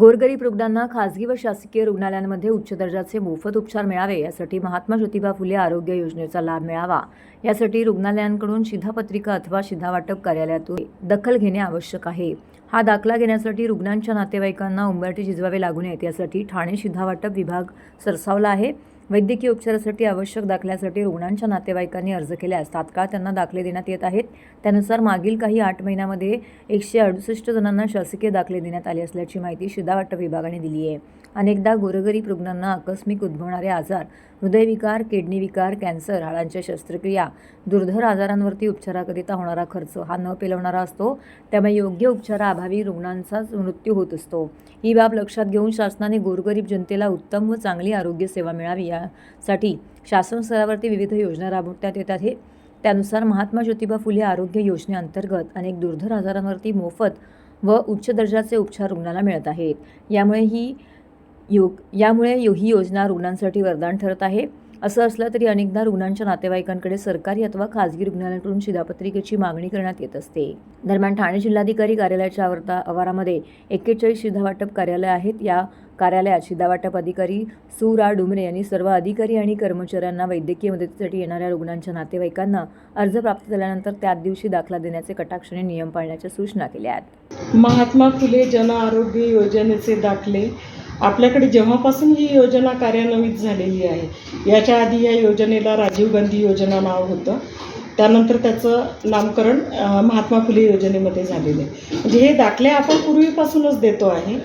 गोरगरीब रुग्णांना खासगी व शासकीय रुग्णालयांमध्ये उच्च दर्जाचे मोफत उपचार मिळावे यासाठी महात्मा ज्योतिबा फुले आरोग्य योजनेचा लाभ मिळावा. यासाठी रुग्णालयांकडून शिधापत्रिका अथवा शिधावाटप कार्यालयातून दखल घेणे आवश्यक आहे. हा दाखला घेण्यासाठी रुग्णांच्या नातेवाईकांना उंबरटे झिजवावे लागू नयेत. यासाठी ठाणे शिधावाटप विभाग सरसावला आहे. वैद्यकीय उपचारासाठी आवश्यक दाखल्यासाठी रुग्णांच्या नातेवाईकांनी अर्ज केल्यास तात्काळ त्यांना दाखले देण्यात येत आहेत. त्यानुसार मागील काही आठ महिन्यामध्ये एकशे अडुसष्ट जणांना शासकीय दाखले देण्यात आले असल्याची माहिती शिधावाटप विभागाने दिली आहे. अनेकदा गोरगरीब रुग्णांना आकस्मिक उद्भवणारे आजार हृदयविकार किडनी विकार कॅन्सर हाडांच्या शस्त्रक्रिया. दुर्धर आजारांवरती उपचाराकरिता होणारा खर्च हा न पेलवणारा असतो. त्यामुळे योग्य उपचाराअभावी रुग्णांचाच मृत्यू होत असतो. ही बाब लक्षात घेऊन शासनाने गोरगरीब जनतेला उत्तम व चांगली आरोग्य सेवा मिळावी यासाठी शासन स्तरावरती विविध योजना राबवण्यात येतात. हे त्यानुसार महात्मा ज्योतिबा फुले आरोग्य योजनेअंतर्गत अनेक दुर्धर आजारांवरती मोफत व उच्च दर्जाचे उपचार रुग्णाला मिळत आहेत. यामुळे ही योग यामुळे यो- ही योजना रुग्णांसाठी वरदान ठरत आहे. असं असलं तरी अनेकदा रुग्णांच्या नातेवाईकांकडे सरकारी अथवा खाजगी रुग्णालयांकडून शिधापत्रिकेची मागणी करण्यात येत असते. दरम्यान ठाणे जिल्हाधिकारी कार्यालयाच्या आवर्ता आवारामध्ये एक्केचाळीस शिधावाटप कार्यालय आहेत. या कार्यालयात शिधावाटप अधिकारी सुरा डुमरे यांनी सर्व अधिकारी आणि कर्मचाऱ्यांना वैद्यकीय मदतीसाठी येणाऱ्या रुग्णांच्या नातेवाईकांना अर्ज प्राप्त झाल्यानंतर त्याच दिवशी दाखला देण्याचे कटाक्षाने नियम पाळण्याच्या सूचना केल्या आहेत. महात्मा फुले जन आरोग्य योजनेचे दाखले आपल्याकडे जेव्हापासून ही योजना कार्यान्वित झालेली आहे याच्या आधी या योजनेला राजीव गांधी योजना नाव होतं. त्यानंतर त्याचं नामकरण महात्मा फुले योजनेमध्ये झालेलं आहे. म्हणजे हे दाखले आपण पूर्वीपासूनच देतो आहे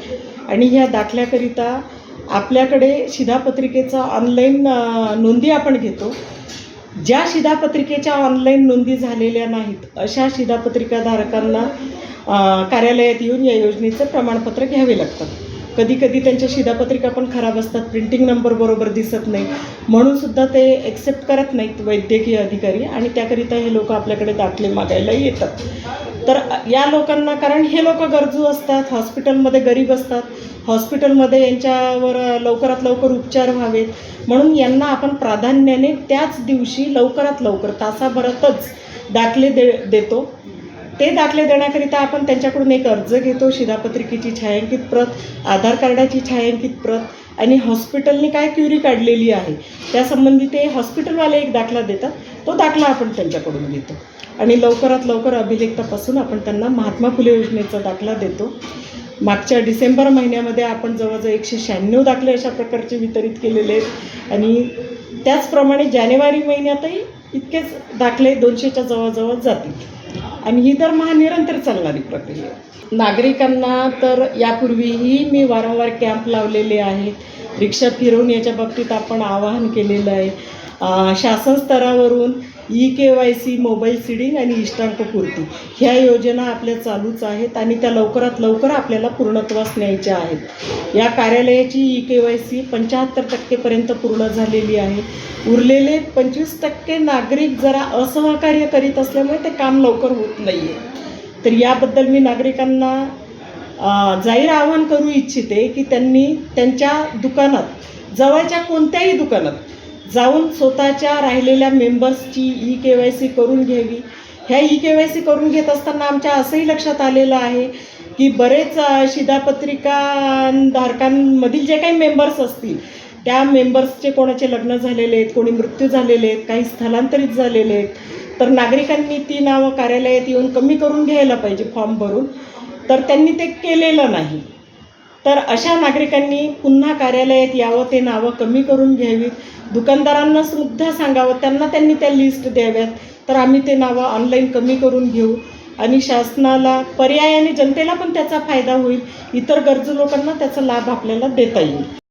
आणि ह्या दाखल्याकरिता आपल्याकडे शिधापत्रिकेचा ऑनलाईन नोंदी आपण घेतो. ज्या शिधापत्रिकेच्या ऑनलाईन नोंदी झालेल्या नाहीत अशा शिधापत्रिकाधारकांना कार्यालयात येऊन या योजनेचं प्रमाणपत्र घ्यावे लागतं. कधी कधी त्यांच्या शिधापत्रिका पण खराब असतात प्रिंटिंग नंबर बरोबर दिसत नाही. म्हणून सुद्धा ते एक्सेप्ट करत नाहीत वैद्यकीय अधिकारी आणि त्याकरिता हे लोक आपल्याकडे दाखले मागायला येतात. तर या लोकांना कारण हे लोक गरजू असतात हॉस्पिटलमध्ये गरीब असतात हॉस्पिटलमध्ये यांच्यावर लवकरात लवकर उपचार व्हावेत. म्हणून यांना आपण प्राधान्याने त्याच दिवशी लवकरात लवकर तासाभरातच दाखले दे देतो. ते दाखले देण्याकरिता आपण त्यांच्याकडून एक अर्ज घेतो शिधापत्रिकेची छायांकित प्रत आधार कार्डाची छायांकित प्रत आणि हॉस्पिटलने काय क्युरी काढलेली आहे त्यासंबंधी ते हॉस्पिटलवाले एक दाखला देतात. तो दाखला आपण त्यांच्याकडून घेतो. आणि लवकरात लवकर अभिलेखतापासून आपण त्यांना महात्मा फुले योजनेचा दाखला देतो. मागच्या डिसेंबर महिन्यामध्ये आपण जवळजवळ एकशे शहाण्णव दाखले अशा प्रकारचे वितरित केलेले आहेत. आणि त्याचप्रमाणे जानेवारी महिन्यातही इतकेच दाखले दोनशेच्या जवळजवळ जातील. आणि ही तर निरंतर चालणारी प्रक्रिया नागरिकांना तर यापूर्वीही मी वारंवार कॅम्प लावलेले आहेत रिक्षा फिरवून याच्या बाबतीत आपण आवाहन केलेलं आहे. शासन स्तरावरून E K Y C mobile seeding आणि इष्टांकपूर्ती ह्या योजना आपल्या चालूच आहेत आणि त्या लवकरात लवकर आपल्याला पूर्णत्वास न्यायच्या आहेत. या कार्यालयाची ई के वाय सी पंच्याहत्तर टक्केपर्यंत पूर्ण झालेली आहे. उरलेले पंचवीस टक्के नागरिक जरा असहकार्य करीत असल्यामुळे ते काम लवकर होत नाही आहे तर याबद्दल मी नागरिकांना जाहीर आवाहन करू इच्छिते की त्यांनी त्यांच्या दुकानात जवळच्या कोणत्याही दुकानात जाऊन स्वतःच्या राहिलेल्या मेंबर्सची ई के वाय सी करून घ्यावी. ह्या ई के वाय सी करून घेत असताना आमच्या असंही लक्षात आलेलं आहे की बरेच शिधापत्रिकाधारकांमधील जे काही मेंबर्स असतील त्या मेंबर्सचे कोणाचे लग्न झालेले आहेत कोणी मृत्यू झालेले आहेत काही स्थलांतरित झालेले आहेत तर नागरिकांनी ती नावं कार्यालयात येऊन कमी करून घ्यायला पाहिजे फॉर्म भरून. तर त्यांनी ते केलेलं नाही. तर अशा नागरिकांनी पुन्हा कार्यालयात यावं ते नावं कमी करून घ्यावीत. दुकानदारांना सुद्धा सांगावं त्यांना त्यांनी त्या लिस्ट द्याव्यात. तर आम्ही ते नावं ऑनलाईन कमी करून घेऊ. आणि शासनाला पर्यायाने जनतेला पण त्याचा फायदा होईल. इतर गरजू लोकांना त्याचा लाभ आपल्याला देता येईल.